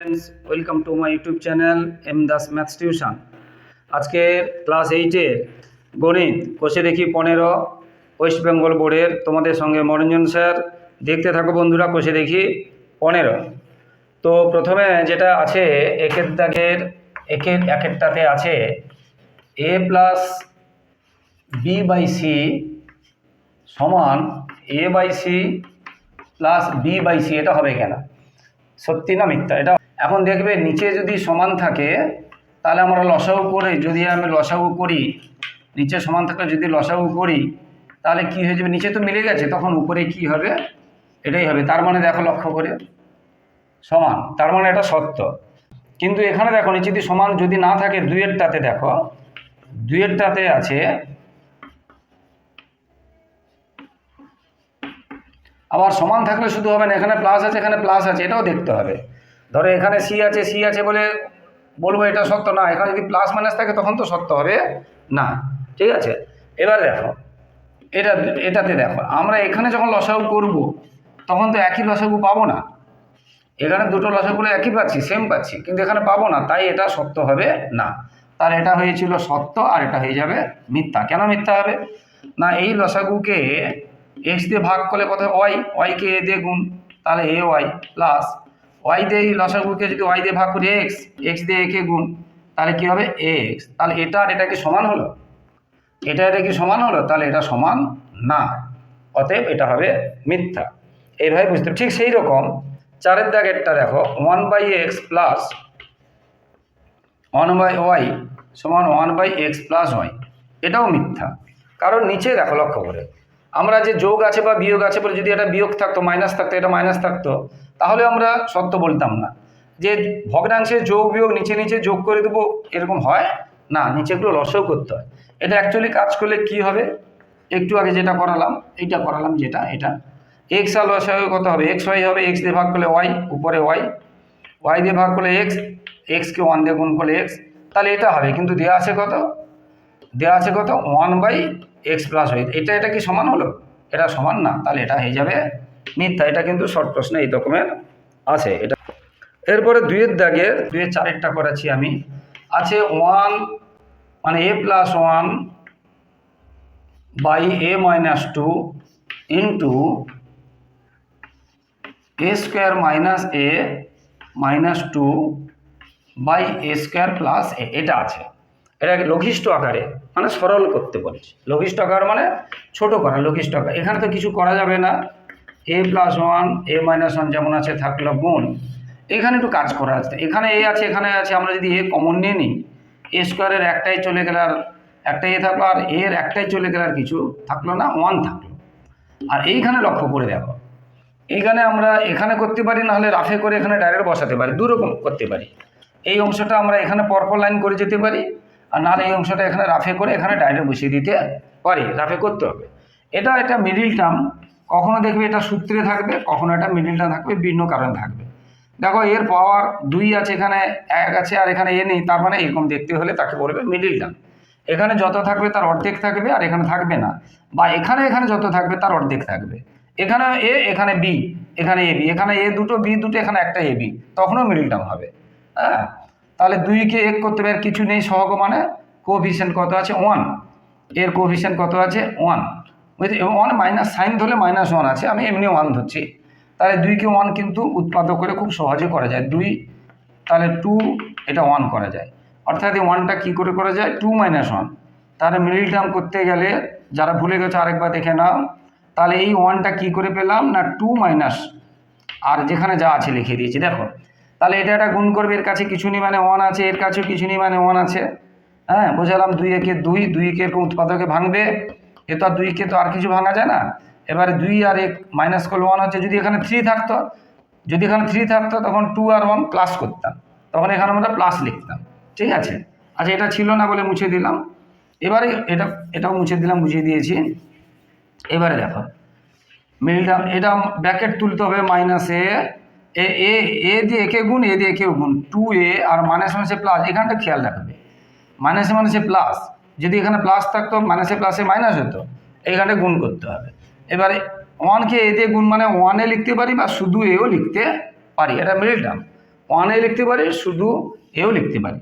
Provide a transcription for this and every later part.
Friends welcome to my YouTube channel M Das maths tuition আজকের class এইটের গণিত, কষে দেখি পনেরো ওয়েস্ট বেঙ্গল বোর্ডের তোমাদের সঙ্গে মনোরঞ্জন স্যার। দেখতে থাকো বন্ধুরা, কষে দেখি পনেরো। তো প্রথমে যেটা আছে, একের দাগের, একের, একেরটাতে আছে A plus B by C সমান A by C plus B by C এটা হবে কেন? সত্যি না মিথ্যা? এটা এখন দেখবে নিচে যদি সমান থাকে, তাহলে আমরা লসাগু করে। যদি আমি লসাগু করি, নিচে সমান থাকলে যদি লসাগু করি, তাহলে কি হয়ে যাবে? নিচে তো মিলে গেছে, তখন উপরে কি হবে? এটাই হবে। তার মানে দেখো লক্ষ্য করে। সমান। তার মানে এটা সত্য। কিন্তু এখানে দেখো, নিচে যদি সমান যদি না থাকে, দুইয়েরটাতে দেখো, দুইয়েরটাতে আছে, আবার সমান থাকলে শুধু হবে না, এখানে প্লাস আছে, এখানে প্লাস আছে, এটাও দেখতে হবে। ধরো এখানে সি আছে সি আছে বলে বলব এটা সত্য না, এখানে যদি প্লাস মাইনাস থাকে তখন তো সত্য হবে না, ঠিক আছে? এবার দেখো, এটা, এটাতে দেখো, আমরা এখানে যখন লসাগু করব, তখন তো একই লসাগু পাবো না। এখানে দুটো লসাগুলো একই পাচ্ছি সেম পাচ্ছি, কিন্তু এখানে পাবো না, তাই এটা সত্য হবে না। তার এটা হয়েছিল সত্য আর এটা হয়ে যাবে মিথ্যা। কেন মিথ্যা হবে? না, এই লসাগুকে এক্স দিয়ে ভাগ করলে কত ওয়াই ওয়াইকে এ দিয়ে গুণ, তাহলে এ ওয়াই প্লাস ওয়াই দিয়ে লসাগুকে যদি ওয়াই দিয়ে ভাগ করি এক্স এক্স দিয়ে একে গুণ, তাহলে কী হবে? এক্স তাহলে এটা আর এটা কি সমান হলো? এটা এটা কি সমান হলো? তাহলে এটা সমান না। অতএব এটা হবে মিথ্যা। এইভাবে বুঝতে ঠিক সেই রকম চারের দাগেরটা দেখো one by X plus one by Y সমান one by X plus Y এটাও মিথ্যা। কারণ নিচে দেখো লক্ষ্য করে। আমরা যে যোগ আছে বা বিয়োগ আছে বলে যদি এটা বিয়োগ থাকতো মাইনাস থাকতো, এটা মাইনাস থাকতো, তাহলে আমরা সত্য বলতাম না। যে ভগ্নাংশে যোগ বিয়োগ নিচে নিচে যোগ করে দেবো, এরকম হয়? না নিচেগুলো লসও করতে হয়। এটা অ্যাকচুয়ালি কাজ করলে কি হবে? একটু আগে যেটা করালাম, এইটা করালাম, যেটা, এটা। এক্স আর লসাগু কত হবে? এক্স ওয়াই হবে এক্স দিয়ে ভাগ করলে ওয়াই উপরে ওয়াই ওয়াই দিয়ে ভাগ করলে এক্স এক্সকে ওয়ান দিয়ে গুণ করলে এক্স তাহলে এটা হবে, কিন্তু দেওয়া আছে কত? দেওয়া আছে কত? One by X plus Y এটা এটা কি সমান হলো? এটা সমান না, তাহলে এটা হয়ে যাবে মিথ্যা। এটা কিন্তু শর্ট প্রশ্নে, এই রকমের আছে। এটা এরপরে দুইয়ের দাগের, দুইয়ের চারেরটা করেছি আমি। আছে ওয়ান মানে A plus one by A minus two into A square minus A minus two by A square plus A এটা আছে। এটা লঘিষ্ঠ আকারে মানে সরল করতে বলেছি। লঘিষ্ঠ আকার মানে ছোট করা, লঘিষ্ঠ আকার। এখানে তো কিছু করা যাবে না। A plus one A minus one যেমন আছে, থাকল গুণ। এখানে একটু কাজ করা আছে। এখানে এ আছে, এখানে আছে, আমরা যদি এ কমন নিয়ে নিই এ স্কোয়ারের একটাই চলে গেলে আর একটাই এ থাকল, আর এর একটাই চলে গেলে আর কিছু থাকল না ওয়ান থাকল। আর এইখানে লক্ষ্য করে দেখো। এইখানে আমরা এখানে করতে পারি, নাহলে রাফে করে এখানে ডাইরেক্ট বসাতে পারি, দুরকম করতে পারি। এই অংশটা আমরা এখানে পরপর লাইন করে যেতে পারি। আর নাহলে এই অংশটা এখানে রাফে করে এখানে ডাইরেক্ট বসিয়ে দিতে পারি, রাফে করতে হবে। এটা এটা মিডিল টার্ম কখনো দেখবে এটা সূত্রে থাকবে, কখনো এটা মিডিল টার্ম থাকবে, ভিন্ন কারণ থাকবে। দেখো, এর পাওয়ার দুই আছে এখানে, এক আছে আর এখানে এ নেই, তার মানে এরকম দেখতে হলে তাকে বলবে মিডিল টার্ম এখানে যত থাকবে তার অর্ধেক থাকবে আর এখানে থাকবে না। বা এখানে এখানে যত থাকবে তার অর্ধেক থাকবে। এখানে এ, এখানে বি, এখানে এ বি, এখানে এ দুটো, বি দুটো, এখানে একটা এ বি, তখনও মিডিল টার্ম হবে। হ্যাঁ? তাহলে দুইকে এক করতে হবে, আর কিছু নেই, সহগ মানে কোভিশন কত আছে? ওয়ানের কোভিশন কত আছে? ওয়ান বুঝলি ওয়ান মাইনাস সাইন ধরলে মাইনাস ওয়ান আছে, আমি এমনি ওয়ান ধরছি। তাহলে দুইকে ওয়ান কিন্তু উৎপাদক করে খুব সহজে করা যায়। দুই, তাহলে টু এটা ওয়ান করা যায়। অর্থাৎ এই ওয়ানটা কী করে করা যায়? টু মাইনাস ওয়ান তাহলে মিডিল টার্ম করতে গেলে, যারা ভুলে গেছে আরেকবার দেখে নাও, তাহলে এই ওয়ানটা কী করে পেলাম? না টু মাইনাস আর যেখানে যা আছে লিখে দিয়েছি। দেখো তাহলে এটা একটা গুণ করবে, এর কাছে কিছু নেই মানে ওয়ান আছে, এর কাছেও কিছু নেই মানে ওয়ান আছে। হ্যাঁ বোঝালাম, দুই একে দুই দুই একে এরকম উৎপাদকে ভাঙবে। এ তো আর দুইকে তো আর কিছু ভাঙা যায় না। এবারে দুই আর এক মাইনাস করলে ওয়ান হচ্ছে, যদি এখানে থ্রি থাকতো, যদি এখানে থ্রি থাকতো, তখন টু আর ওয়ান প্লাস করতাম। তখন এখানে আমরা প্লাস লিখতাম। ঠিক আছে? আচ্ছা এটা ছিল না বলে মুছে দিলাম। এবারে এটা, এটাও মুছে দিলাম, বুঝিয়ে দিয়েছি। এবারে দেখো, মিলটা, এটা ব্র্যাকেট তুলতে হবে মাইনাস এ এ এ দিয়ে একে গুণ, এ দিয়ে একে গুণ। টু এ আর মাইনাস মাইনাসে প্লাস এখানটা খেয়াল রাখবে। মাইনাসে মাইনাসে প্লাস যদি এখানে প্লাস থাকতো মাইনাসে প্লাসে মাইনাস হতো এইখানটা গুণ করতে হবে। এবারে ওয়ানকে এ দিয়ে গুণ মানে ওয়ানে লিখতে পারি বা শুধু এও লিখতে পারি। এটা মিডল টার্ম ওয়ান লিখতে পারি, শুধু এও লিখতে পারি।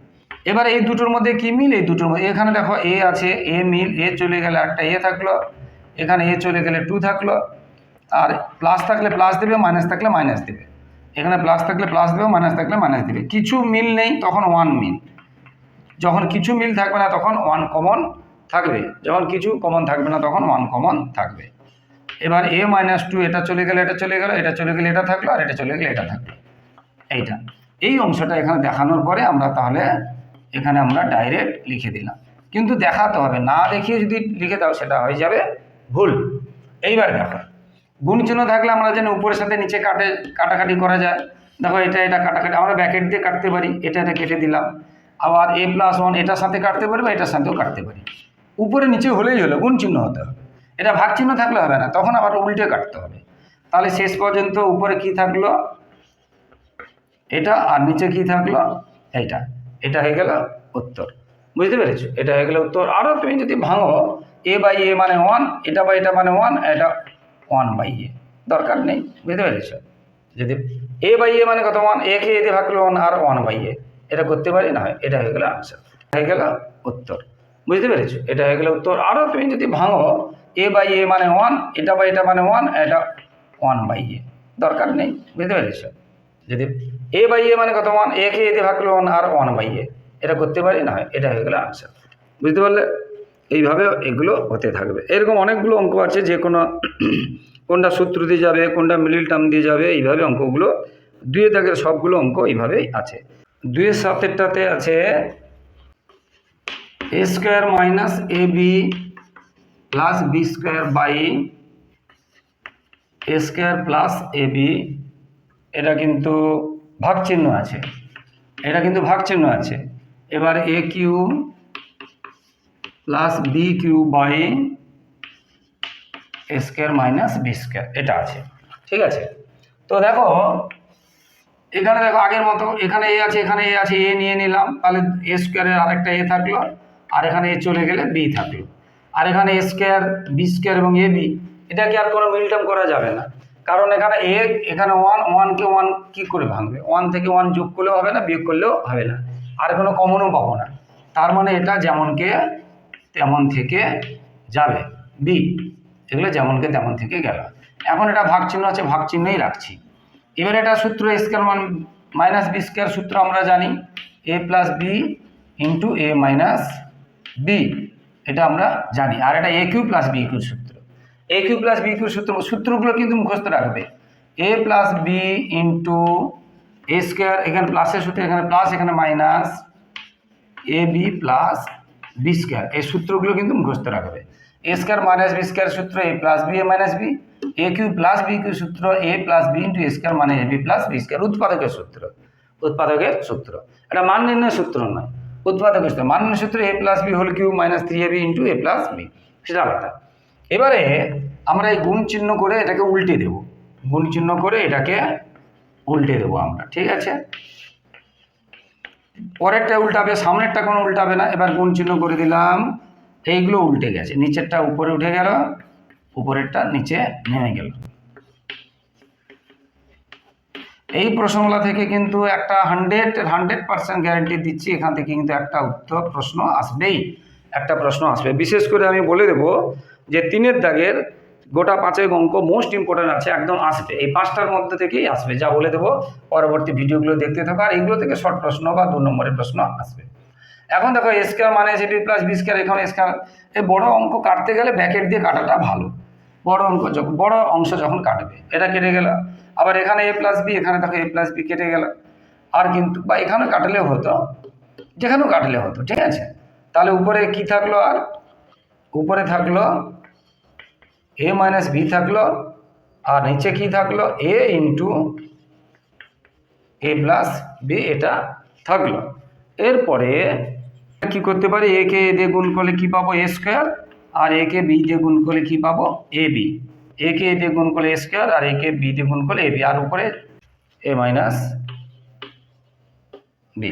এবার এই দুটোর মধ্যে কি মিল? এই দুটোর মধ্যে, এখানে দেখো এ আছে এ মিল এ চলে গেলে একটা এ থাকল। এখানে এ চলে গেলে টু থাকল। আর প্লাস থাকলে প্লাস দেবে মাইনাস থাকলে মাইনাস দেবে। এখানে প্লাস থাকলে প্লাস দেবে মাইনাস থাকলে মাইনাস দেবে। কিছু মিল নেই, তখন ওয়ান মিল যখন কিছু মিল থাকবে না, তখন ওয়ান কমন থাকবে। যখন কিছু কমন থাকবে না, তখন ওয়ান কমন থাকবে। এবার এ মাইনাস টু এটা চলে গেলে, এটা চলে গেল, এটা চলে গেলে, এটা থাকল, আর এটা চলে গেলে, এটা থাকল। এইটা। এই অংশটা এখানে দেখানোর পরে আমরা তাহলে এখানে আমরা ডাইরেক্ট লিখে দিলাম। কিন্তু দেখাতে হবে। না দেখিয়ে যদি লিখে দাও, সেটা হয়ে যাবে ভুল। এইবার দেখো। গুণ চিহ্ন থাকলে আমরা যেন উপরের সাথে নিচে কাটে, কাটাকাটি করা যায়। দেখো, এটা এটা কাটাকাটি, আমরা ব্যাকেট দিয়ে কাটতে পারি। এটা এটা কেটে দিলাম। আবার এ প্লাস ওয়ান এটার সাথে কাটতে পারি বা এটার সাথেও কাটতে পারি। উপরে নিচে হলেই হলো, গুণ চিহ্ন হতে হবে। এটা ভাগ চিহ্ন থাকলে হবে না, তখন আবার উল্টে কাটতে হবে। তাহলে শেষ পর্যন্ত উপরে কি থাকল? এটা, আর নিচে কি থাকল? এইটা। এটা হয়ে গেল উত্তর। বুঝতে পেরেছ? এটা হয়ে গেল উত্তর। আরও তুমি যদি ভাঙো এ বাই এ মানে ওয়ান এটা বাই এটা মানে ওয়ান এটা ওয়ান বাই এ দরকার নেই, বুঝতে পেরেছ? যদি এ বাই এ মানে কত? ওয়ান এ কে এ দিয়ে ভাগ করলে ওয়ান আর ওয়ান বাই এ এটা করতে পারি, না হয় এটা হয়ে গেল আনসার হয়ে গেল উত্তর। বুঝতে পেরেছ? এটা হয়ে গেল উত্তর। আরও তুমি যদি ভাঙো এ বাই এ মানে ওয়ান এটা বাই এটা মানে ওয়ান এটা ওয়ান বাই এ দরকার নেই, বুঝতে পেরেছ? যদি এ বাই এ মানে কত? ওয়ান এ কে এ দিয়ে ভাগ করলে ওয়ান আর ওয়ান বাই এ এটা করতে পারি, না হয় এটা হয়ে গেল আনসার বুঝতে পারলে? এইভাবে এগুলো হতে থাকবে। এরকম অনেকগুলো অঙ্ক আছে, যে কোনো কোনটা সূত্র দিয়ে যাবে, কোনটা মিডিল টার্ম দিয়ে যাবে, এইভাবে অঙ্কগুলো দুয়ে দাগের সবগুলো অঙ্ক এইভাবেই আছে। দুয়ের সাতেরটাতে আছে A square minus A B plus B square by A square plus A B এটা কিন্তু ভাগ চিহ্ন আছে। এটা কিন্তু ভাগ চিহ্ন আছে। এবার A cube plus B cube by square minus B square এটা আছে, ঠিক আছে? তো দেখো, এখানে দেখো আগের মতো, এখানে এ আছে, এখানে এ আছে এ নিয়ে নিলাম, তাহলে এ স্কোয়ারের আরেকটা এ থাকল, আর এখানে এ চলে গেলে বি থাকল। আর এখানে এ স্কোয়ার বি স্কোয়ার এবং এ বি এটাকে আর কোনো মিলটাম করা যাবে না। কারণ এখানে এ এখানে ওয়ান ওয়ানকে ওয়ান কী করে ভাঙবে? ওয়ান থেকে ওয়ান যোগ করলেও হবে না, বিয়োগ করলেও হবে না। আর কোনো কমনও পাবো না। তার মানে এটা যেমনকে তেমন থেকে যাবে। বি, এগুলো যেমনকে তেমন থেকে গেল। এখন এটা ভাগ চিহ্ন আছে, ভাগ চিহ্নই রাখছি। এবার এটা সূত্র স্কোয়ার মান মাইনাস বি স্কোয়ার সূত্র আমরা জানি। A plus B into A minus B এটা আমরা জানি। আর এটা A cube plus B cube সূত্র। A cube plus B cube সূত্র, সূত্রগুলো কিন্তু মুখস্থ রাখবে। A plus B into A square এখানে প্লাসের সূত্র, এখানে প্লাস এখানে minus A B plus B square এই সূত্রগুলো কিন্তু মুখস্থ রাখবে। A square minus B square সূত্র A plus B A minus B A cube plus B cube সূত্র A plus B into A square মানে A B plus B square উৎপাদকের সূত্র উৎপাদকের সূত্র। এটা মান নির্ণয়ের সূত্র নয়, উৎপাদকের সূত্র। মান নির্ণয় সূত্র A plus B whole cube minus three A B into A plus B সেটা আলাদা। এবারে আমরা এই গুণ চিহ্ন করে এটাকে উল্টে দেব। গুণ চিহ্ন করে এটাকে উল্টে দেবো আমরা, ঠিক আছে? পরেরটা উল্টাবে, সামনেরটা কোনো উল্টাবে না। এবার গুণ চিহ্ন করে দিলাম। এইগুলো উল্টে গেছে। নিচেরটা উপরে উঠে গেল, উপরেরটা নিচে নেমে গেল। এই প্রশ্নগুলো থেকে কিন্তু একটা হান্ড্রেড হান্ড্রেড পার্সেন্ট গ্যারেন্টি দিচ্ছি। এখান থেকে কিন্তু একটা উত্তর প্রশ্ন আসবেই। একটা প্রশ্ন আসবে। বিশেষ করে আমি বলে দেবো যে তিনের দাগের গোটা পাঁচের অঙ্ক মোস্ট ইম্পর্টেন্ট আছে, একদম আসবে। এই পাঁচটার মধ্যে থেকেই আসবে, যা বলে দেবো। পরবর্তী ভিডিওগুলো দেখতে থাকো, আর এইগুলো থেকে শর্ট প্রশ্ন বা দু নম্বরের প্রশ্ন আসবে। এখন দেখো স্কোয়ার মানে বি প্লাস বি স্কোয়ার এখানে স্কোয়ার এই বড় অঙ্ক কাটতে গেলে ব্যাকেট দিয়ে কাটাটা ভালো। বড় অঙ্ক যখন, বড় অংশ যখন কাটবে, এটা কেটে গেল। আবার এখানে এ প্লাস বি এখানে দেখো এ প্লাস বি কেটে গেল। আর কিন্তু, বা এখানে কাটলে হতো, যেখানেও কাটলে হতো, ঠিক আছে? তাহলে উপরে কি থাকল আর? উপরে থাকল এ মাইনাস বি থাকল, আর নিচে কি থাকল? A into A plus B এটা থাকল। এরপরে কি করতে পারি? এ কে এ দিয়ে গুণ করলে কি পাবো? এ স্কোয়ার আর এ কে বি দিয়ে গুণ করলে কি পাবো? এ বি এ কে এ দিয়ে গুণ করলে এ স্কোয়ার আর এ কে বি দিয়ে গুণ করলে এ বি আর উপরে এ মাইনাস বি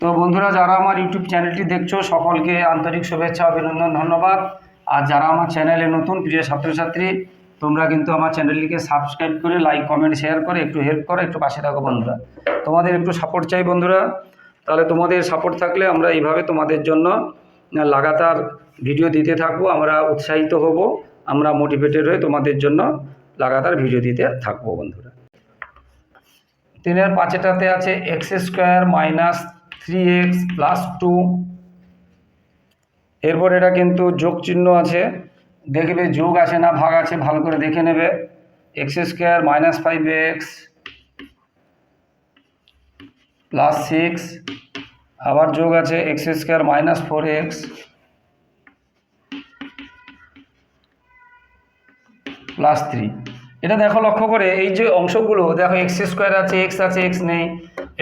তো বন্ধুরা, যারা আমার ইউটিউব চ্যানেলটি দেখছ, সকলকে আন্তরিক শুভেচ্ছা, অভিনন্দন, ধন্যবাদ। আর যারা আমার চ্যানেলে নতুন, প্রিয় ছাত্রছাত্রী, তোমরা কিন্তু আমার চ্যানেলটিকে সাবস্ক্রাইব করে, লাইক, কমেন্ট, শেয়ার করে, একটু হেল্প করো, একটু পাশে থাকো বন্ধুরা। তোমাদের একটু সাপোর্ট চাই বন্ধুরা। তাহলে তোমাদের সাপোর্ট থাকলে আমরা এইভাবে তোমাদের জন্য লাগাতার ভিডিও দিতে থাকব, আমরা উৎসাহিত হব, আমরা মোটিভেটেড হয়ে তোমাদের জন্য লাগাতার ভিডিও দিতে থাকব বন্ধুরা। তিনের পাঁচেটাতে আছে X square minus three X plus two এরপর এটা কিন্তু যোগ চিহ্ন আছে। দেখবে যোগ আছে না ভাগ আছে, ভালো করে দেখে নেবে। X square minus five X plus six আবার যোগ আছে X square minus four X plus three এটা দেখো লক্ষ্য করে, এই যে অংশগুলো, দেখো এক্স স্কোয়ার আছে এক্স আছে এক্স নেই,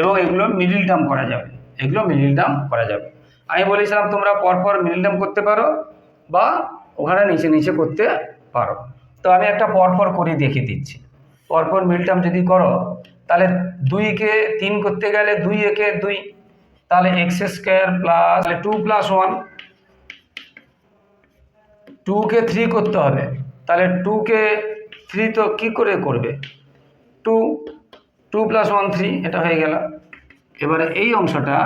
এবং এগুলো মিডিল টার্ম করা যাবে। এগুলো মিডিল টার্ম করা যাবে। আমি বলেছিলাম তোমরা পরপর মিডিল টার্ম করতে পারো বা ওখানে নিচে নিচে করতে পারো। তো আমি একটা পরপর করে দেখিয়ে দিচ্ছি। পরপর মিডিল টার্ম যদি করো, তাহলে দুইকে তিন করতে গেলে দুই একে দুই, তাহলে এক্স স্কোয়ার প্লাস তাহলে টু প্লাস ওয়ান টুকে থ্রি করতে হবে। তাহলে টুকে থ্রি তো কী করে করবে? Two two plus one three এটা হয়ে গেল। এবারে এই অংশটা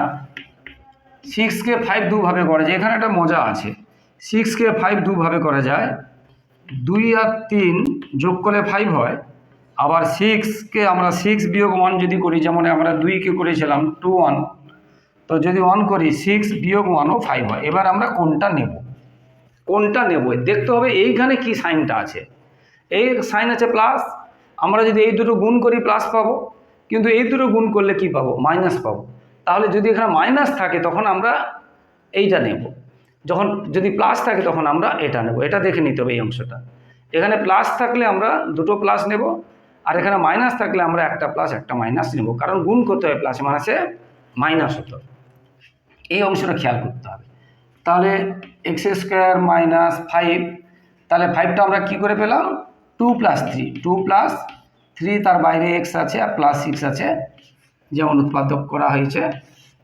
সিক্সকে ফাইভ দুভাবে করা যায়। এখানে একটা মজা আছে। সিক্সকে ফাইভ দুভাবে করা যায়। দুই আর তিন যোগ করলে ফাইভ হয়। আবার সিক্সকে আমরা সিক্স বিয়োগ ওয়ান যদি করি, যেমন আমরা দুইকে করেছিলাম টু ওয়ান তো যদি ওয়ান করি সিক্স বিয়োগ ওয়ানও ফাইভ হয়। এবার আমরা কোনটা নেব? কোনটা নেব? দেখতে হবে এইখানে কি সাইনটা আছে। এই সাইন আছে প্লাস আমরা যদি এই দুটো গুণ করি প্লাস পাবো। কিন্তু এই দুটো গুণ করলে কি পাবো? মাইনাস পাবো। তাহলে যদি এখানে মাইনাস থাকে, তখন আমরা এইটা নেব। যখন যদি প্লাস থাকে, তখন আমরা এটা নেব। এটা দেখে নিতে হবে এই অংশটা। এখানে প্লাস থাকলে আমরা দুটো প্লাস নেব, আর এখানে মাইনাস থাকলে আমরা একটা প্লাস, একটা মাইনাস নেব। কারণ গুণ করতে হবে প্লাস, মাইনাসে মাইনাস হতো এই অংশটা খেয়াল করতে হবে। তাহলে এক্স স্কোয়ার মাইনাস ফাইভ, তাহলে ফাইভটা আমরা কি করে পেলাম? Two plus three. Two plus three তার বাইরে এক্স আছে আর প্লাস সিক্স আছে, যেমন উৎপাদক করা হয়েছে।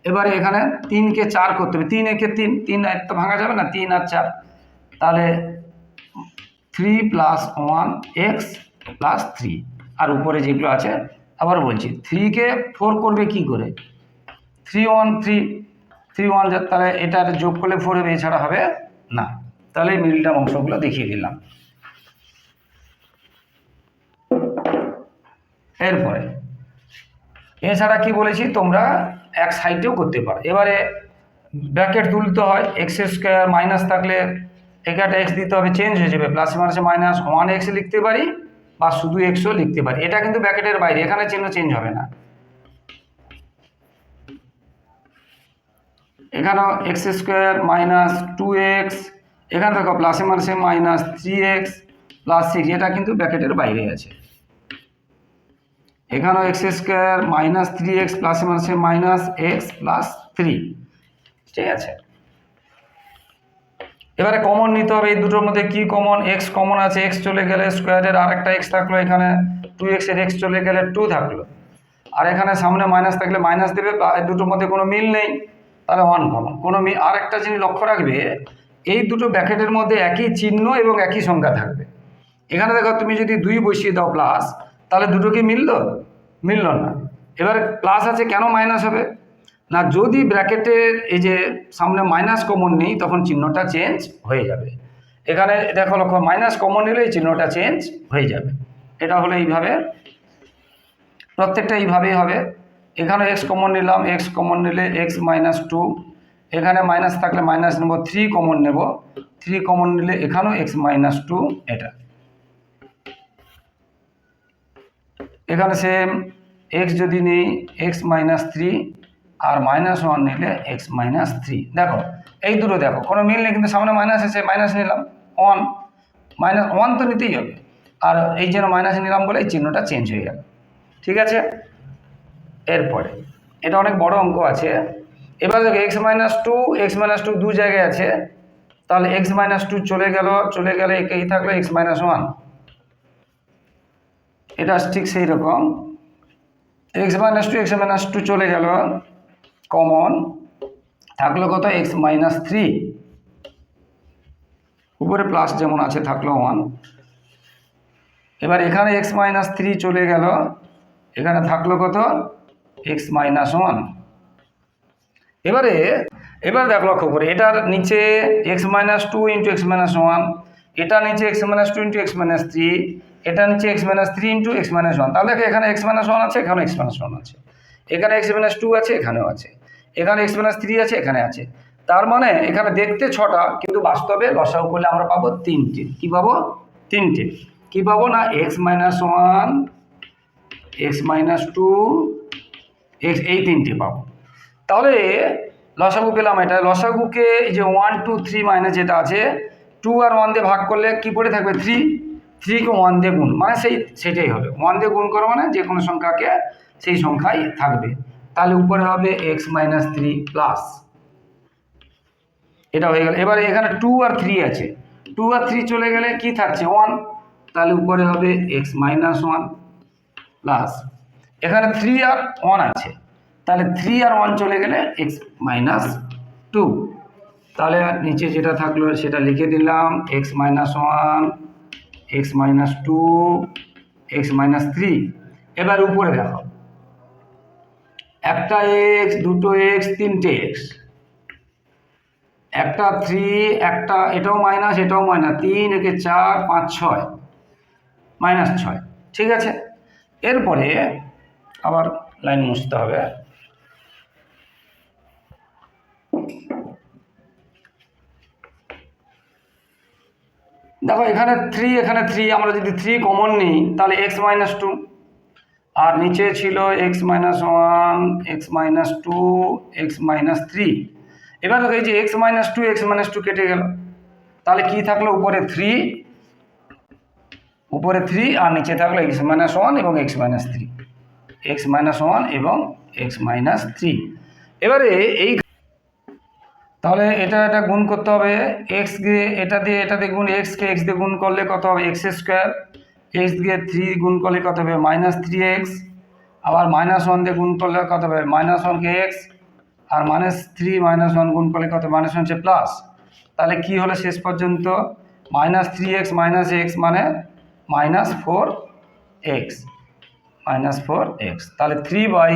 এবারে এখানে তিনকে চার করতে হবে। তিন একে তিন তিন তো ভাঙা যাবে না, তিন আর চার। তাহলে three plus one X plus three আর উপরে যেগুলো আছে, আবার বলছি থ্রিকে ফোর করবে কি করে? Three one three three one তাহলে এটার যোগ করলে ফোর হবে এছাড়া হবে না। তাহলে মিলটা অংশগুলো দেখিয়ে দিলাম। এরপরে, এছাড়া কি বলেছি? তোমরা এক সাইডেও করতে পারো। এবারে ব্র্যাকেট তুলতে হয় এক্স স্কোয়ার মাইনাস থাকলে এখানে এক্স দিতে হবে চেঞ্জ হয়ে যাবে প্লাস মাইনাসে মাইনাস ওয়ান এক্স লিখতে পারি বা শুধু এক্সও লিখতে পারি। এটা কিন্তু ব্র্যাকেটের বাইরে, এখানে চিহ্ন চেঞ্জ হবে না। এখানেও X square minus two X এখানে দেখো প্লাসে মাইনাসে minus three X plus six এটা কিন্তু ব্র্যাকেটের বাইরে আছে। এখানেও X square minus three X প্লাসে মাইনাসে মাইনাস এক্স প্লাস থ্রি ঠিক আছে? এবারে কমন নিতে হবে, এই দুটোর মধ্যে কি কমন এক্স কমন আছে এক্স চলে গেলে স্কোয়ারের আর একটা এক্স থাকল এখানে টু এক্সের এক্স চলে গেলে টু থাকল। আর এখানে সামনে মাইনাস থাকলে মাইনাস দেবে এই দুটোর মধ্যে কোনো মিল নেই, তাহলে ওয়ান কমন কোনো মিল আর একটা জিনিস লক্ষ্য রাখবে, এই দুটো ব্যাকেটের মধ্যে একই চিহ্ন এবং একই সংখ্যা থাকবে। এখানে দেখো, তুমি যদি দুই বসিয়ে দাও প্লাস তাহলে দুটো কি মিললো? মিললো না। এবার প্লাস আছে কেন মাইনাস হবে? না, যদি ব্র্যাকেটের এই যে সামনে মাইনাস কমন নেই, তখন চিহ্নটা চেঞ্জ হয়ে যাবে। এখানে দেখো লক্ষ্য মাইনাস কমন নিলে এই চিহ্নটা চেঞ্জ হয়ে যাবে। এটা হলো এইভাবে। প্রত্যেকটা এইভাবেই হবে। এখানে এক্স কমন নিলাম এক্স কমন নিলে এক্স মাইনাস টু এখানে মাইনাস থাকলে মাইনাস নেব থ্রি কমন নেব। থ্রি কমন নিলে এখানেও এক্স মাইনাস টু এটা। এখানে সেম এক্স যদি নেই এক্স মাইনাস থ্রি আর মাইনাস ওয়ান নিলে এক্স মাইনাস থ্রি দেখো, এই দুটো দেখো, কোনো মিল নেই, কিন্তু সামনে মাইনাস এসে মাইনাস নিলাম ওয়ান মাইনাস ওয়ান তো নিতেই হবে। আর এই জন্য মাইনাস নিলাম বলে এই চিহ্নটা চেঞ্জ হয়ে গেল। ঠিক আছে? এরপরে, এটা অনেক বড় অঙ্ক আছে। এবার দেখো X minus two X minus two দু জায়গায় আছে। তাহলে এক্স মাইনাস টু চলে গেল, চলে গেলে একেই থাকল এক্স মাইনাস ওয়ান এটা ঠিক সেই রকম। X minus two X minus two চলে গেল। কমন থাকল কত? এক্স মাইনাস থ্রি উপরে প্লাস যেমন আছে, থাকল ওয়ান এবার এখানে এক্স মাইনাস থ্রি চলে গেল। এখানে থাকল কত? এক্স মাইনাস ওয়ান এবারে, এবার দেখো লক্ষ্য করে এটার নিচে X minus two into X minus one এটার নিচে X minus two into X minus three এটা নিচে X minus three into X minus one তাহলে দেখো এখানে এক্স মাইনাস ওয়ান আছে এখানে এক্স মাইনাস ওয়ান আছে। এখানে এক্স মাইনাস টু আছে, এখানেও আছে। এখানে এক্স মাইনাস থ্রি আছে, এখানে আছে। তার মানে এখানে দেখতে ছটা, কিন্তু বাস্তবে লসাগু করলে আমরা পাবো তিনটে। কি পাবো? তিনটে। কি পাবো না? X minus one X minus two X এই তিনটে পাবো। তাহলে লসাগু পেলাম এটা। লসাগুকে যে ওয়ান টু থ্রি মাইনাস যেটা আছে টু আর ওয়ান দিয়ে ভাগ করলে কি পড়ে থাকবে? থ্রি থ্রিকে ওয়ান দিয়ে গুণ মানে সেই, সেটাই হবে। ওয়ান দিয়ে গুণ করো মানে যে কোনো সংখ্যাকে সেই সংখ্যাই থাকবে। তাহলে উপরে হবে এক্স মাইনাস থ্রি প্লাস এটা হয়ে গেল। এবারে এখানে টু আর থ্রি আছে। টু আর থ্রি চলে গেলে কি থাকছে? ওয়ান তাহলে উপরে হবে এক্স মাইনাস ওয়ান প্লাস এখানে থ্রি আর ওয়ান আছে। তাহলে থ্রি আর ওয়ান চলে গেলে এক্স মাইনাস টু তাহলে নিচে যেটা থাকল সেটা লিখে দিলাম X minus one X minus two, X minus three. এবার উপরে দেখো। একটা এক্স, দুটো এক্স, তিনটে এক্স। একটা থ্রি, একটা, এটাও মাইনাস এটাও মাইনাস। তিন, একে চার, পাঁচ, ছয়। মাইনাস ছয়। ঠিক আছে? এরপরে আবার লাইন মুছতে হবে। দেখো এখানে থ্রি এখানে থ্রি আমরা যদি থ্রি কমন নিই তাহলে এক্স মাইনাস টু আর নিচে ছিল X minus one X minus two X minus three এবার দেখো এই যে X minus two X minus two কেটে গেল তাহলে কি থাকল উপরে থ্রি উপরে থ্রি আর নিচে থাকল এক্স মাইনাস ওয়ান এবং X minus three X minus one এবং এক্স মাইনাস থ্রি এবারে এই তাহলে এটা এটা গুণ করতে হবে এক্স দিয়ে এটা দিয়ে এটা দিয়ে গুণ এক্সকে এক্স দিয়ে গুণ করলে কত হবে? এক্স স্কোয়ার এক্স দিয়ে থ্রি গুণ করলে কত হবে? মাইনাস থ্রি এক্স আবার মাইনাস ওয়ান দিয়ে গুণ করলে কত হবে? মাইনাস ওয়ানকে এক্স আর মাইনাস থ্রি মাইনাস ওয়ান গুণ করলে কত মাইনাস ওয়ান হচ্ছে প্লাস তাহলে কি হলো শেষ পর্যন্ত? Minus three X minus X মানে minus four X minus four X তাহলে থ্রি বাই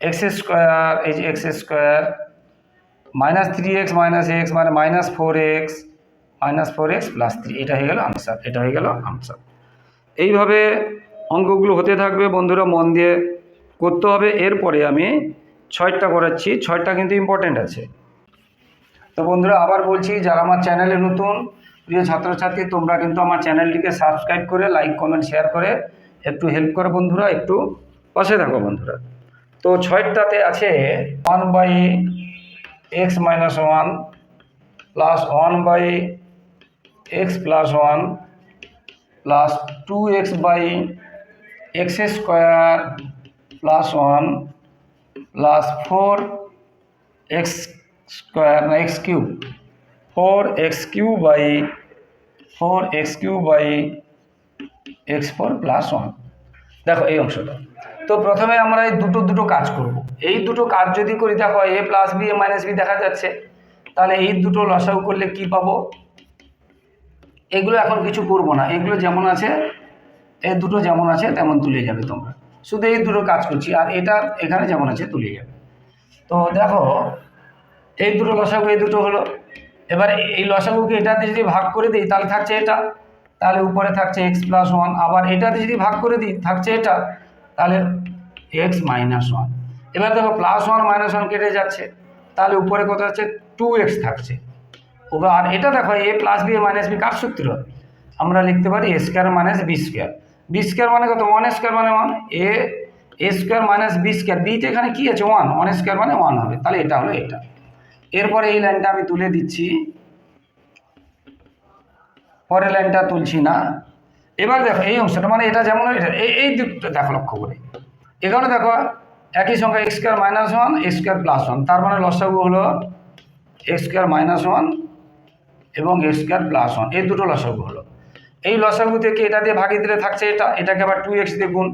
এক্স স্কোয়ার এই যে X square minus three X minus X মানে minus four X minus four X plus three এটা হয়ে গেল আনসার এটা হয়ে গেল আনসার এইভাবে অঙ্কগুলো হতে থাকবে, বন্ধুরা মন দিয়ে করতে হবে। এরপরে আমি ছয়টা করাচ্ছি, ছয়টা কিন্তু ইম্পর্টেন্ট আছে। তো বন্ধুরা আবার বলছি, যারা আমার চ্যানেলে নতুন, প্রিয় ছাত্রছাত্রী, তোমরা কিন্তু আমার চ্যানেলটিকে সাবস্ক্রাইব করে লাইক কমেন্ট শেয়ার করে একটু হেল্প করে বন্ধুরা, একটু পাশে থাকো বন্ধুরা। তো ছয়টাতে আছে one by X minus one plus one by X plus one plus two X by X square plus one plus four X square না X cube four X cube by four X cube by X four plus one দেখো এই অংশটা। তো প্রথমে আমরা এই দুটো দুটো কাজ করব। এই দুটো কাজ যদি করি, দেখো A plus B A minus B দেখা যাচ্ছে। তাহলে এই দুটো লসাগু করলে কি পাবো? এগুলো এখন কিছু করব না। এগুলো যেমন আছে এই দুটো যেমন আছে, তেমন তুলে যাবে তোমরা। শুধু এই দুটো কাজ করছি, আর এটা এখানে যেমন আছে, তুলে যাবে। তো দেখো, এই দুটো লসাগু, এই দুটো হলো। এবার এই লসাগুকে এটাতে যদি ভাগ করে দিই, তাহলে থাকছে এটা। তাহলে উপরে থাকছে এক্স প্লাস ওয়ান আবার এটাতে যদি ভাগ করে দিই, থাকছে এটা। তাহলে এক্স মাইনাস ওয়ান এবার দেখো প্লাস ওয়ান মাইনাস ওয়ান কেটে যাচ্ছে, তাহলে উপরে কত হচ্ছে টু এক্স থাকছে। ওবার আর এটা দেখো A plus B A minus B কার সূত্র? আমরা লিখতে পারি A square minus B square B square মানে কত? ওয়ান স্কোয়ার মানে one A A square minus B square বিতে এখানে কী আছে? ওয়ান ওয়ান স্কোয়ার মানে ওয়ান হবে। তাহলে এটা হলো এটা। এরপরে এই লাইনটা আমি তুলে দিচ্ছি। পরের লাইনটা তুলছি না। এবার দেখো, এই অংশটা মানে এটা যেমন এই এই দিকটা দেখো লক্ষ্য করে। এখানে দেখো, একই সঙ্গে X square minus one X square plus one তার মানে লসাগু হলো এক্স স্কোয়ার মাইনাস ওয়ান এবং এক্স স্কোয়ার প্লাস ওয়ান এই দুটো লসাগু হলো। এই লসাগু থেকে এটা দিয়ে ভাগিয়ে দিলে থাকছে? এটা, এটাকে আবার টু এক্স দিয়ে গুণ।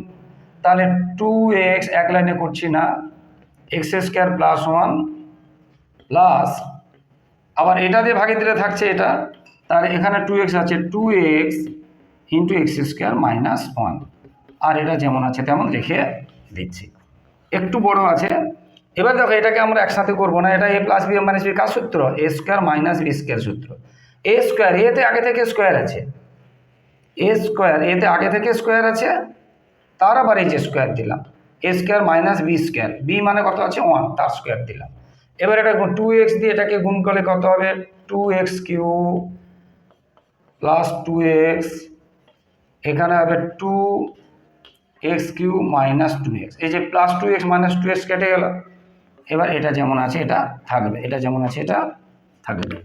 তাহলে টু এক্স এক লাইনে করছি না। X square plus one plus আবার এটা দিয়ে ভাগিয়ে দিলে থাকছে এটা। তাহলে এখানে টু এক্স আছে two X into X square minus one আর এটা যেমন আছে তেমন লিখে দিচ্ছি। একটু বড় আছে। এবার দেখো এটাকে আমরা একসাথে করব না। এটা A plus B minus B কার সূত্র? A square minus B square সূত্র। এ স্কোয়ার এতে আগে থেকে স্কোয়ার আছে। এ স্কোয়ার এতে আগে থেকে স্কোয়ার আছে। তার আবার এই যে স্কোয়ার দিলাম। A square minus B square B মানে কত আছে? ওয়ান তার স্কোয়ার দিলাম। এবার এটা টু এক্স দিয়ে এটাকে গুণ করলে কত হবে? Two X cube plus two X এখানে হবে two X cube minus two X এই যে plus two X minus two X কেটে গেল। এবার এটা যেমন আছে, এটা থাকবে। এটা যেমন আছে, এটা থাকবে।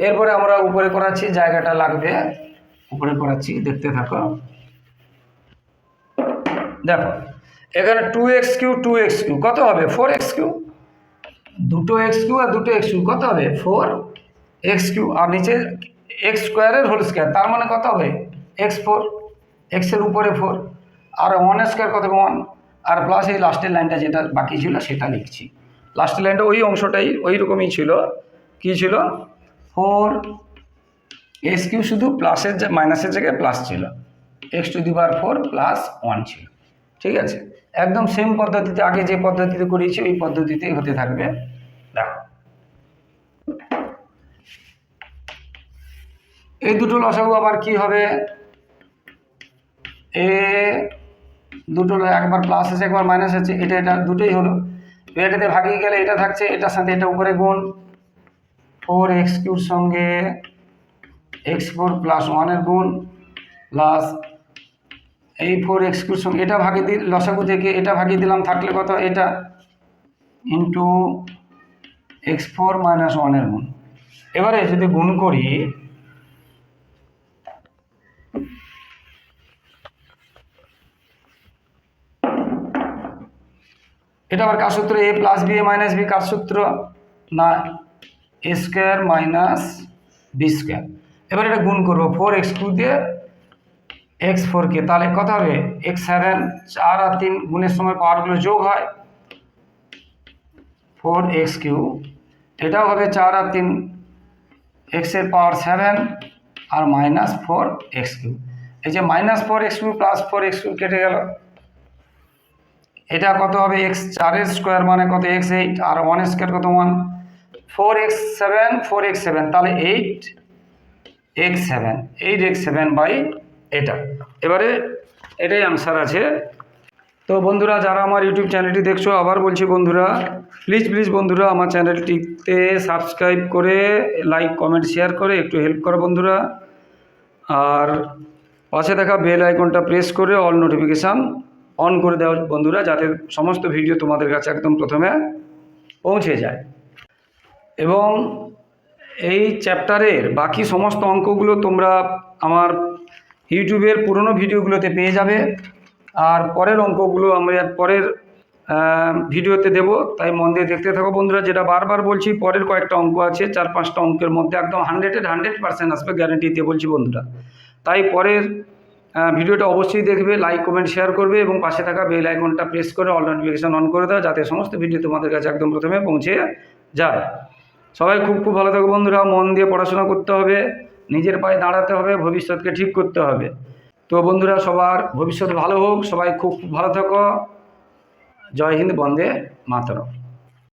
এরপরে আমরা উপরে করাচ্ছি, জায়গাটা লাগবে। উপরে করাচ্ছি, দেখতে থাকো। দেখো, এখানে two X cube two X cube, কত হবে? Four X cube. দুটো এক্স কিউ আর দুটো এক্স কিউ, কত হবে? Four x cube. আর নিচে এক্স স্কোয়ারের হোল স্কোয়ার তার মানে কত হবে? এক্স ফোর এক্সের উপরে ফোর আর ওয়ান স্কোয়ার কত ওয়ান আর প্লাস এই লাস্টের লাইনটা যেটা বাকি ছিল সেটা লিখছি। লাস্টের লাইনটা ওই অংশটাই, ওই রকমই ছিল। কী ছিল? ফোর এক্স কিউ শুধু প্লাসের মাইনাসের জায়গায় প্লাস ছিল। X to the power four plus one ছিল। ঠিক আছে? একদম সেম পদ্ধতিতে, আগে যে পদ্ধতিতে করিয়েছি ওই পদ্ধতিতেই হতে থাকবে দেখো এই দুটো লসাগু আবার কি হবে? এ দুটো একবার প্লাস আছে, একবার মাইনাস আছে, এটা এটা দুটোই হলো। এটাতে ভাগিয়ে গেলে এটা থাকছে, এটার সাথে এটা উপরে গুণ। ফোর এক্স কিউর সঙ্গে এক্স ফোর প্লাস ওয়ানের গুণ প্লাস এই ফোর এক্স কিউর সঙ্গে এটা ভাগিয়ে দিই লসাগু থেকে এটা ভাগিয়ে দিলাম, থাকলে কত? এটা ইন্টু এক্স ফোর মাইনাস ওয়ানের গুণ। এবারে যদি গুণ করি এটা আবার কার সূত্র? A plus B A minus B কার সূত্র? না A square minus B square এবার এটা গুণ করব। ফোর এক্স টু দিয়ে এক্স ফোরকে তাহলে কত হবে? এক্স সেভেন চার আর তিন গুণের সময় পাওয়ারগুলো যোগ হয় ফোর এক্স কিউ এটাও হবে চার আর তিন এক্সের পাওয়ার সেভেন আর মাইনাস ফোর এক্স কিউ এই যে minus four X cube plus four X cube কেটে গেল। এটা কত হবে? এক্স চারের স্কোয়ার মানে কত? এক্স এইট আর ওয়ান স্কোয়ার কত? One four x seven four x seven তাহলে eight x seven eight x seven by এটা এবারে এটাই আনসার আছে। তো বন্ধুরা, যারা আমার ইউটিউব চ্যানেলটি দেখছ, আবার বলছি বন্ধুরা প্লিজ প্লিজ বন্ধুরা, আমার চ্যানেলটিতে সাবস্ক্রাইব করে লাইক কমেন্ট শেয়ার করে, একটু হেল্প করো বন্ধুরা। আর পাশে দেখা বেল আইকনটা প্রেস করে অল নোটিফিকেশান অন করে দেওয়া বন্ধুরা, যাতে সমস্ত ভিডিও তোমাদের কাছে একদম প্রথমে পৌঁছে যায়। এবং এই চ্যাপ্টারের বাকি সমস্ত অঙ্কগুলো তোমরা আমার ইউটিউবের পুরনো ভিডিওগুলোতে পেয়ে যাবে। আর পরের অঙ্কগুলো আমরা পরের ভিডিওতে দেব। তাই মন দিয়ে দেখতে থাকো বন্ধুরা, যেটা বারবার বলছি, পরের কয়েকটা অঙ্ক আছে, চার পাঁচটা অঙ্কের মধ্যে একদম হান্ড্রেডেড হান্ড্রেড পার্সেন্ট আসবে গ্যারেন্টিতে বলছি বন্ধুরা। তাই পরের ভিডিওটা অবশ্যই দেখবে লাইক কমেন্ট শেয়ার করবে এবং পাশে থাকা বেল আইকনটা প্রেস করে অল নোটিফিকেশান অন করে দাও যাতে সমস্ত ভিডিও তোমাদের কাছে একদম প্রথমে পৌঁছে যায়। সবাই খুব খুব ভালো থাকো বন্ধুরা, মন দিয়ে পড়াশোনা করতে হবে, নিজের পায়ে দাঁড়াতে হবে, ভবিষ্যৎকে ঠিক করতে হবে। তো বন্ধুরা, সবার ভবিষ্যৎ ভালো হোক, সবাই খুব খুব ভালো থাকো। জয় হিন্দ, বন্দে মাতরম।